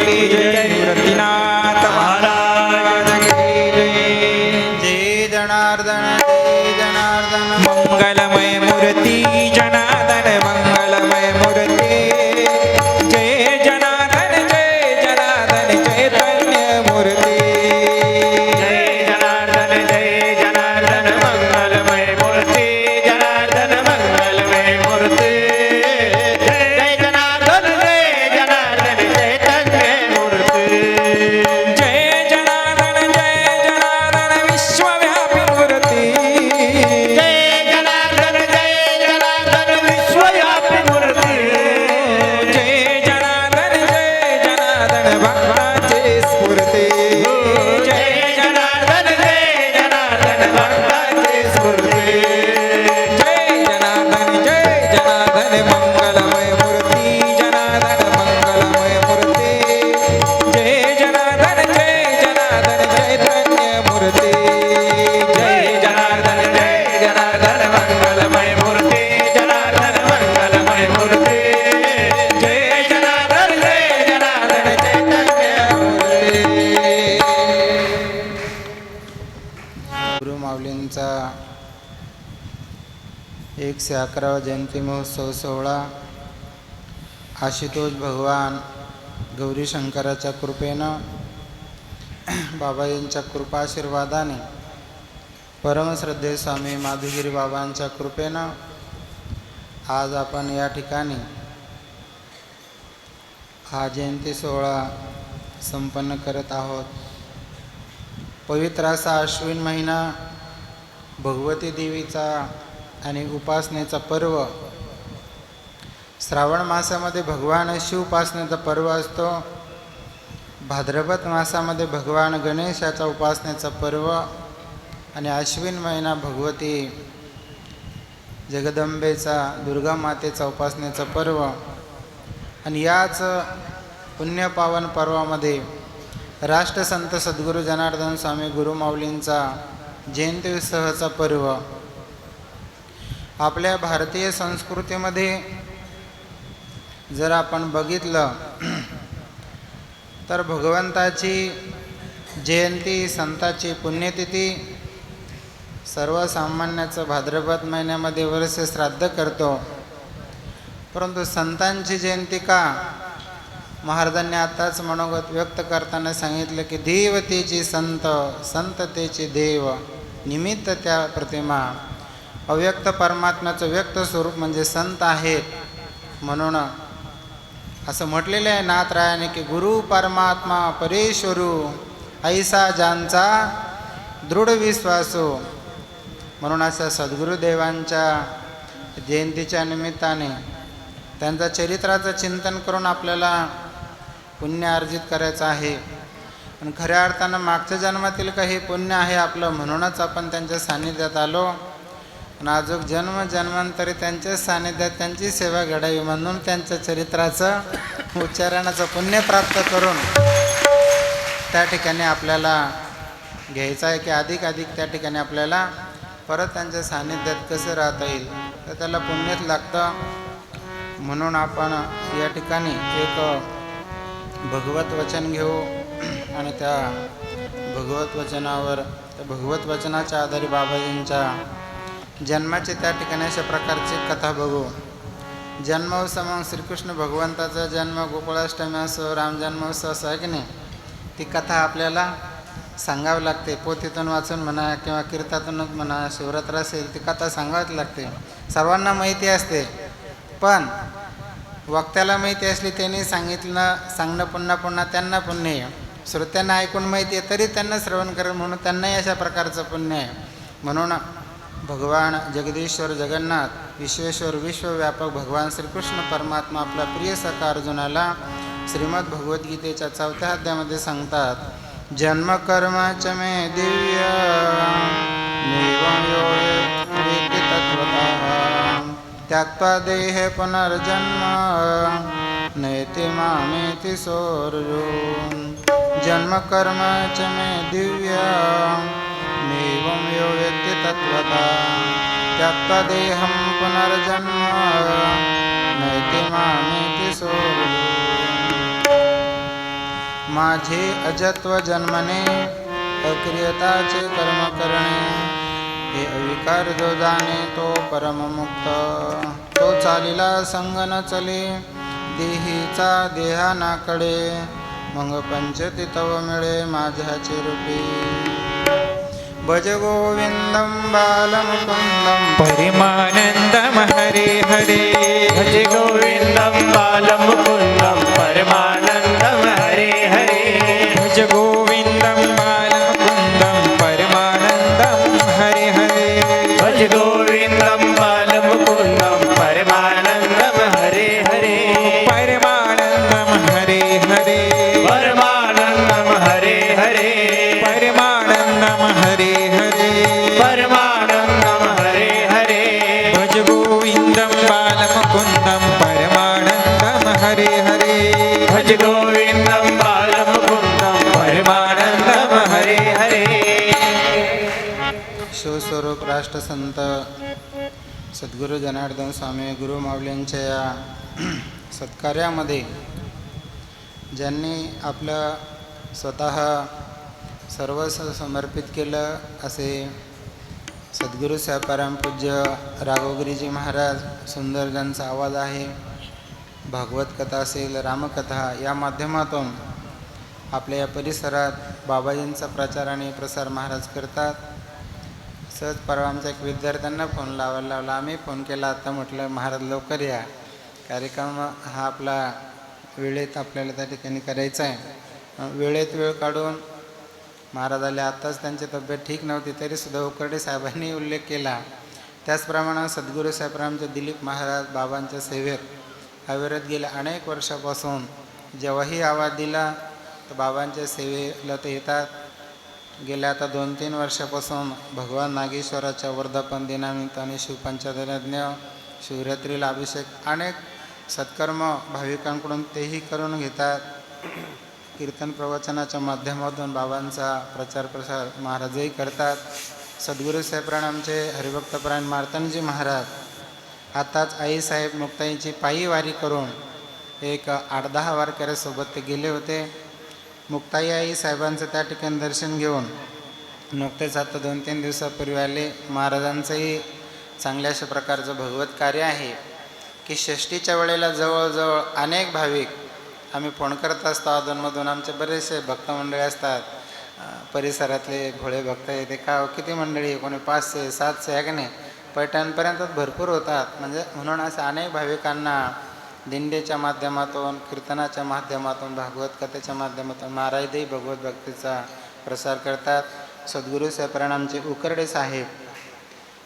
बजरंग बली की जय रतिनाथ एकशे अकरावा जयंती महोत्सव सोहळा. आशुतोष भगवान गौरी शंकराच्या कृपेनं बाबाजींच्या कृपाशीर्वादाने परमश्रद्धे स्वामी माधुगिरी बाबांच्या कृपेनं आज आपण या ठिकाणी हा जयंती सोहळा संपन्न करत आहोत. पवित्र असा अश्विन महिना भगवती देवीचा आणि उपासनेचा पर्व. श्रावण मासामध्ये भगवान शिवपासनेचा पर्व असतो. भाद्रपद मासामध्ये भगवान गणेशाचा उपासनेचा पर्व. आणि अश्विन महिना भगवती जगदंबेचा दुर्गा मातेचा उपासनेचा पर्व. आणि याच पुण्यपावन पर्वामध्ये राष्ट्रसंत सद्गुरू जनार्दन स्वामी गुरुमाऊलींचा जयंती उत्सवाचा पर्व. आपल्या भारतीय संस्कृतीमध्ये जर आपण बघितलं तर भगवंताची जयंती संताची पुण्यतिथी सर्वसामान्याचं भाद्रपद महिन्यामध्ये वर्ष श्राद्ध करतो. परंतु संतांची जयंती का? महाराजांनी आताच मनोगत व्यक्त करताना सांगितलं की देवतेची संत संततेची देव निमित्त त्या प्रतिमा. अव्यक्त परमात्म्याचं व्यक्त स्वरूप म्हणजे संत आहेत. म्हणून असं म्हटलेलं आहे नाथरायाने की गुरु परमात्मा परेश्वरू ऐसा ज्यांचा दृढ विश्वासो. म्हणून असं सद्गुरुदेवांच्या जयंतीच्या निमित्ताने त्यांच्या चरित्राचं चिंतन करून आपल्याला पुण्य अर्जित करायचं आहे. आणि खऱ्या अर्थानं मागच्या जन्मातील काही पुण्य आहे आपलं म्हणूनच आपण त्यांच्या सान्निध्यात आलो. आणि अजून जन्म जन्मांतरी त्यांच्या सानिध्यात त्यांची सेवा घडावी म्हणून त्यांच्या चरित्राचं उच्चारणाचं पुण्य प्राप्त करून त्या ठिकाणी आपल्याला घ्यायचं आहे की अधिक अधिक त्या ठिकाणी आपल्याला परत त्यांच्या सानिध्यात कसं राहता येईल तर त्याला पुण्यच लागतं. म्हणून आपण या ठिकाणी एक भगवत वचन घेऊ आणि त्या भगवत वचनावर त्या भगवत वचनाच्या आधारे बाबाजींच्या जन्माचे त्या ठिकाणी अशा प्रकारची कथा बघू. जन्मोत्सव मग श्रीकृष्ण भगवंताचा जन्म गोकुळाष्टमी असो राम जन्मोत्सव असो आहे की नाही? ती कथा आपल्याला सांगावी लागते. पोथीतून वाचून म्हणा किंवा कीर्तातूनच म्हणा शिवरात्र असेल ती कथा सांगावीच लागते. सर्वांना माहिती असते. पण वक्त्याला माहिती असली त्यांनी सांगितलं सांगणं पुन्हा पुन्हा त्यांना पुण्य आहे. श्रोत्यांना ऐकून माहिती आहे तरी त्यांना श्रवण करेल म्हणून त्यांनाही अशा प्रकारचं पुण्य आहे. म्हणून भगवान जगदीश्वर जगन्नाथ विश्वेश्वर विश्वव्यापक भगवान श्रीकृष्ण परमात्मा आपला प्रिय सखा अर्जुनाला श्रीमद भगवद्गीतेच्या चौथ्या अध्यायामध्ये सांगतात जन्मकर्माच मे दिव्य नैव देह पुनर्जन्म नैति मामेति सोर्जुन जन्म कर्म च मे दिव्य नैवं यो वेत्ति तत्त्वता त्यक्त्वा देहं पुनर्जन्म नैति मामेति सोर्जुन माझे अजत्व जन्मने अक्रियताचे कर्म करणे हे अविकार जो जाणे तो परममुक्त तो चालिला संग न चले देहीचा देहानाकडे मग पंचती तव मिळे माझ्याचे रूपी। भज गोविंदम बालमुकुंदम परिमानन्दं हरे हरे। भज गोविन्दं बालमुकुन्दं परमानन्दं हरे हरे। भज गोविन्दं बालमुकुन्दं परमानन्दं हरे हरे। भज गोविन्दं जनार्दन स्वामी गुरु माऊलींच्या या सत्कार्यामध्ये ज्यांनी आपलं स्वतः सर्वस्व समर्पित केलं असे सद्गुरू साहेबाराम पूज्य राघवगिरीजी महाराज सुंदर ज्यांचा आवाज आहे भागवत कथा असेल रामकथा या माध्यमातून आपल्या या परिसरात बाबाजींचा प्रचार आणि प्रसार महाराज करतात. सहज परवा आमच्या एक विद्यार्थ्यांना फोन लावायला लावला. आम्ही फोन केला. आता म्हटलं महाराज लवकर या. कार्यक्रम हा आपला वेळेत आपल्याला त्या ठिकाणी करायचा आहे. वेळेत वेळ काढून महाराज आले. आत्ताच त्यांची तब्येत ठीक नव्हती तरीसुद्धा उकरडे साहेबांनी उल्लेख केला. त्याचप्रमाणे सद्गुरू साहेबरामचे दिलीप महाराज बाबांच्या सेवेत अविरत गेल्या अनेक वर्षापासून. जेव्हाही आवाज दिला तर बाबांच्या सेवेला ते येतात. गेल्या आता दोन तीन वर्षापासून भगवान नागेश्वराच्या वर्धापन दिनानिमित्ताने शिवपंचयज्ञ शिवरात्रीला अभिषेक अनेक सत्कर्म भाविकांकडून तेही करून घेतात. कीर्तन प्रवचनाच्या माध्यमातून बाबांचा प्रचार प्रसार महाराजही करतात. सद्गुरू साहेबरान आमचे हरिभक्तप्राण मार्तनजी महाराज आताच आईसाहेब मुक्ताईची पायी वारी करून एक आठ दहा वारकऱ्यासोबत ते गेले होते. मुक्ताई आई साहेबांचं त्या ठिकाणी दर्शन घेऊन नुकतेच आता दोन तीन दिवसापूर्वी आले. महाराजांचंही चांगल्या अशा प्रकारचं भगवत कार्य आहे की षष्टीच्या वेळेला जवळजवळ अनेक भाविक आम्ही फोन करत असतो. अधूनमधून आमचे बरेचसे भक्त मंडळी असतात. परिसरातले भोळे भक्त येते. का हो? किती मंडळी कोणी पाचशे सातशे आहे की नाही पैठणपर्यंत भरपूर होतात. म्हणजे म्हणून असं अनेक भाविकांना दिंडेच्या माध्यमातून कीर्तनाच्या माध्यमातून भागवत कथेच्या माध्यमातून महाराजही भगवत भक्तीचा प्रसार करतात. सद्गुरू साहेबरान आमचे उकरडे साहेब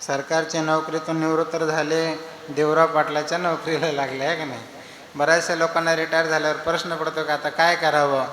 सरकारच्या नोकरीतून निवृत्त झाले देवराव पाटलाच्या नोकरीला लागले आहे का नाही? बऱ्याचशा लोकांना रिटायर झाल्यावर प्रश्न पडतो का आता काय करावं?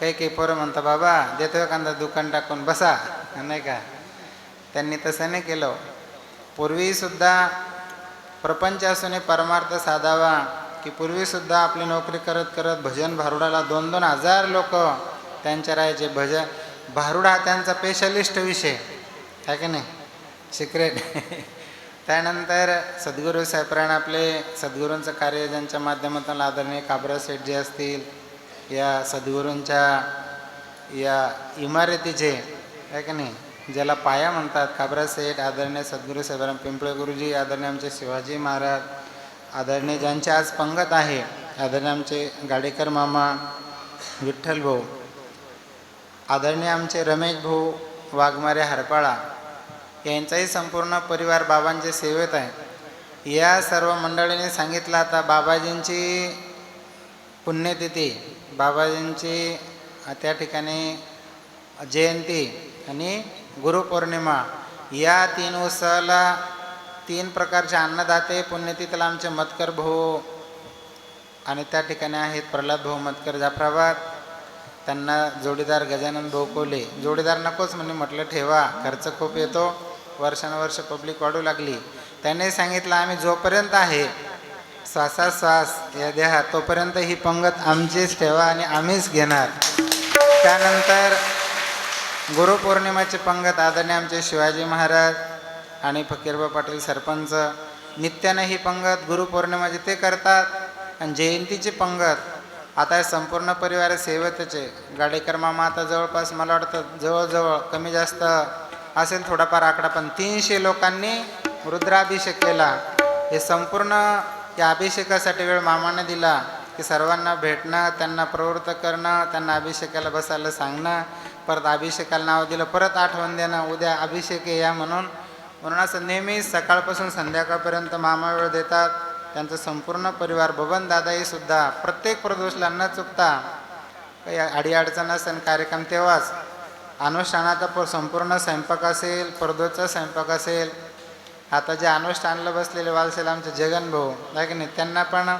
काही काही पोरं म्हणता बाबा देतो एखादा दुकान टाकून बसा. नाही का? त्यांनी तसं नाही केलं. पूर्वीसुद्धा प्रपंच असून परमार्थ साधावा की पूर्वीसुद्धा आपली नोकरी करत करत भजन भारुडाला दोन दोन हजार लोक त्यांच्या राहायचे. भजन भारुड हा त्यांचा स्पेशलिस्ट विषय. आहे की नाही? सिक्रेट त्यानंतर सद्गुरू साहेबराण आपले सद्गुरूंचं कार्य ज्यांच्या माध्यमातून आदरणीय काबरा सेठ जे असतील या सद्गुरूंच्या या इमारतीचे आहे की नाही? ज्याला पाया म्हणतात काबरा सेठ आदरणीय सद्गुरू साहेबराम पिंपळे गुरुजी आदरणीय आमचे शिवाजी महाराज आदरणीय ज्यांचे आज पंगत आहे आदरणीय आमचे गाडेकर मामा विठ्ठल भाऊ आदरणीय आमचे रमेश भाऊ वाघमारे हरपाळा यांचाही संपूर्ण परिवार बाबांचे सेवेत आहे. या सर्व मंडळीने सांगितलं आता बाबाजींची पुण्यतिथी बाबाजींची त्या ठिकाणी जयंती आणि गुरुपौर्णिमा या तीन उत्सवाला तीन प्रकारचे अन्नदाते पुण्यतिथीला आमचे मतकर भाऊ आणि त्या ठिकाणी आहेत प्रल्हाद भाऊ मतकर जाफराबाद. त्यांना जोडीदार गजानन भाऊ कोले. जोडीदार नकोच म्हणून म्हटलं ठेवा खर्च खूप येतो वर्षानुवर्ष पब्लिक वाढू लागली. त्याने सांगितलं आम्ही जोपर्यंत आहे श्वासाश्वास या द्या तोपर्यंत ही पंगत आमचीच ठेवा आणि आम्हीच घेणार. त्यानंतर गुरुपौर्णिमाची पंगत आदरणीय आमचे शिवाजी महाराज आणि फकीरबा पाटील सरपंच नित्यानं ही पंगत गुरुपौर्णिमाची ते करतात. आणि जयंतीची पंगत आता हे संपूर्ण परिवार सेवतचे. गाडेकर मामा आता जवळपास मला वाटतं जवळजवळ कमी जास्त असेल थोडाफार आकडा पण तीनशे लोकांनी रुद्राभिषेक केला. हे संपूर्ण या अभिषेकासाठी वेळ मामाने दिला की सर्वांना भेटणं त्यांना प्रवृत्त करणं त्यांना अभिषेकाला बसायला सांगणं परत अभिषेकाला नाव दिलं परत आठवण देणं उद्या अभिषेक या म्हणून म्हणून असं नेहमी सकाळपासून संध्याकाळपर्यंत मामा वेळ देतात. त्यांचा संपूर्ण परिवार बबन दादाही सुद्धा प्रत्येक प्रदोषला न चुकता काही अडीअडचण असेल कार्यक्रम तेव्हाच. अनुष्ठानाचा प संपूर्ण स्वयंपाक असेल परदोचा स्वयंपाक असेल. आता जे अनुष्ठानला बसलेले वालसेल आमचे जगन भाऊ की नाही? त्यांना पण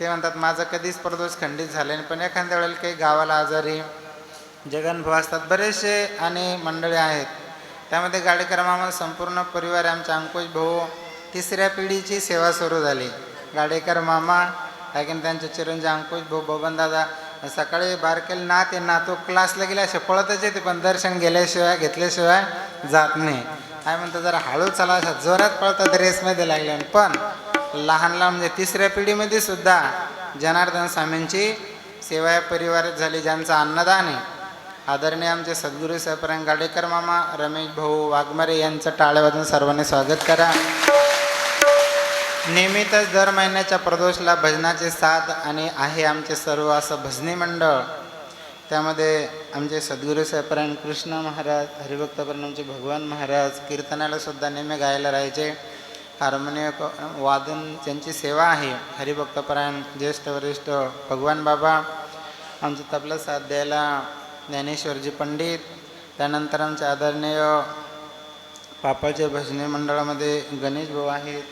ते म्हणतात माझं कधीच प्रदोष खंडित झाले नाही. पण एखाद्या वेळेला काही गावाला आजारी जगन भाऊ असतात बरेचसे आणि मंडळी आहेत. त्यामध्ये गाडेकर संपूर्ण परिवार आहे आमचे अंकुश भाऊ तिसऱ्या पिढीची सेवा सुरू झाली. गाडेकर मामा आणखीन त्यांचे चिरंजीव अंकुश भाऊ बबन दादा सकाळी बारकेल ना ते नातू क्लासला गेले असे पळतच येते पण दर्शन गेल्याशिवाय घेतल्याशिवाय जात नाही. काय म्हणतो जरा हळू चला अशा जोरात पळतात रेसमध्ये लागले. पण लहान लहान म्हणजे तिसऱ्या पिढीमध्ये सुद्धा जनार्दन स्वामींची सेवा या परिवारात झाली ज्यांचं अन्नदान आहे. आदरणीय आमचे सद्गुरू साहेबरान गाडेकर मामा रमेश भाऊ वाघमारे यांचं टाळ्या वाजून सर्वांनी स्वागत करा. नेहमीतच दर महिन्याच्या प्रदोषला भजनाचे साथ आणि आहे आमचे सर्व असं भजनी मंडळ. त्यामध्ये आमचे सद्गुरू साहेबरान कृष्ण महाराज हरिभक्तपरायण आमचे भगवान महाराज कीर्तनाला सुद्धा नेहमी गायला राहायचे. हार्मोनियम वादन त्यांची सेवा आहे हरिभक्तपरायण ज्येष्ठ वरिष्ठ भगवान बाबा आमचं तबला साथ द्यायला ज्ञानेश्वरजी पंडित त्यानंतर आमचे आदरणीय पापाचे भजनी मंडळामध्ये गणेश भाऊ आहेत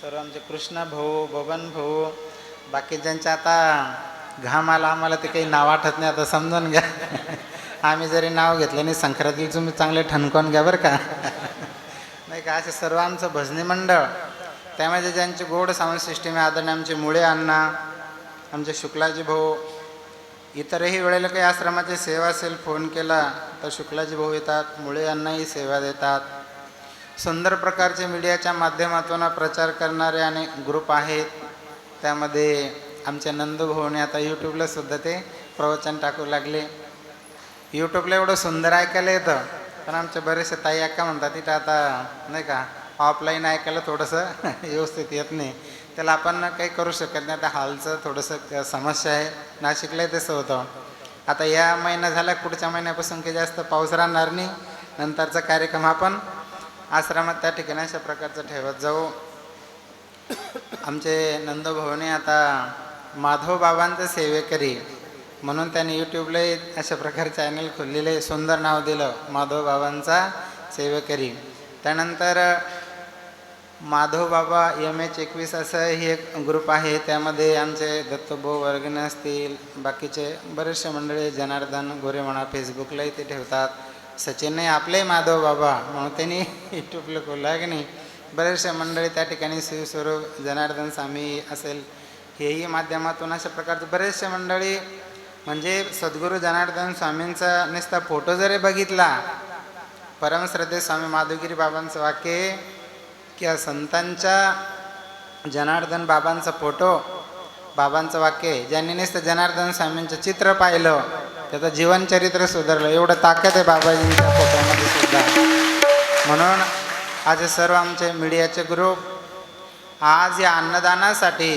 सर्व आमचे कृष्णा भाऊ बबन भाऊ बाकी ज्यांचे आता घाम आला आम्हाला ते काही नाव आठत नाही आता समजून घ्या. आम्ही जरी नाव घेतलं नाही संक्रांती तुम्ही चांगले ठणकावून घ्या बरं का. नाही का असे सर्व आमचं भजनी मंडळ त्यामध्ये ज्यांचे गोड साऊंड सिस्टीम आहे आदरणीय आमचे मुळे अण्णा आमचे शुक्लाजी भाऊ इतरही वेळेला काही आश्रमाची सेवा असेल फोन केला तर शुक्लाजी भाऊ येतात. मुळे यांनाही सेवा देतात. सुंदर प्रकारचे मीडियाच्या माध्यमातून प्रचार करणारे अनेक ग्रुप आहेत. त्यामध्ये आमच्या नंदूभाऊने आता यूट्यूबला सुद्धा ते प्रवचन टाकू लागले. यूट्यूबला एवढं सुंदर ऐकायला येतं पण आमच्या बरेचसे ताई अक्का म्हणतात तिथं आता नाही का ऑफलाईन ऐकायला थोडंसं व्यवस्थित येत नाही. त्याला आपण काही करू शकत नाही. आता हालचं थोडंसं समस्या आहे. नाशिकला तसं होतं. आता या महिना झाला पुढच्या महिन्यापासून काही जास्त पाऊस राहणार नाही. नंतरचा कार्यक्रम आपण आश्रमात त्या ठिकाणी अशा प्रकारचं ठेवत जाऊ. आमचे नंदोभाऊने आता माधव बाबांचं सेवेकरी म्हणून त्याने यूट्यूबलाही अशा प्रकारे चॅनल खोललेलं आहे. सुंदर नाव दिलं माधव बाबांचा सेवेकरी. त्यानंतर माधव बाबा एम एच एकवीस असं ही एक ग्रुप आहे. त्यामध्ये आमचे दत्तभाऊ वर्गणे असतील बाकीचे बरेचसे मंडळी जनार्दन गोरे म्हणा फेसबुकलाही ते ठेवतात. सचिनने आपले माधव बाबा म्हणून त्यांनी युट्यूबला खोललं आहे की नाही. बरेचसे मंडळी त्या ठिकाणी शिवस्वरूप जनार्दन स्वामी असेल हेही माध्यमातून अशा प्रकारचे बरेचसे मंडळी म्हणजे सद्गुरू जनार्दन स्वामींचा नुसता फोटो जरी बघितला परमश्रद्धे स्वामी माधवगिरी बाबांचं वाक्य किंवा संतांच्या जनार्दन बाबांचा फोटो बाबांचं वाक्य आहे ज्यांनी नुसतं जनार्दन स्वामींचं चित्र पाहिलं त्याचं जीवनचरित्र सुधारलं. एवढं ताकद आहे बाबाजींच्या फोटोमध्ये सुद्धा. म्हणून आज सर्व आमचे मीडियाचे ग्रुप आज या अन्नदानासाठी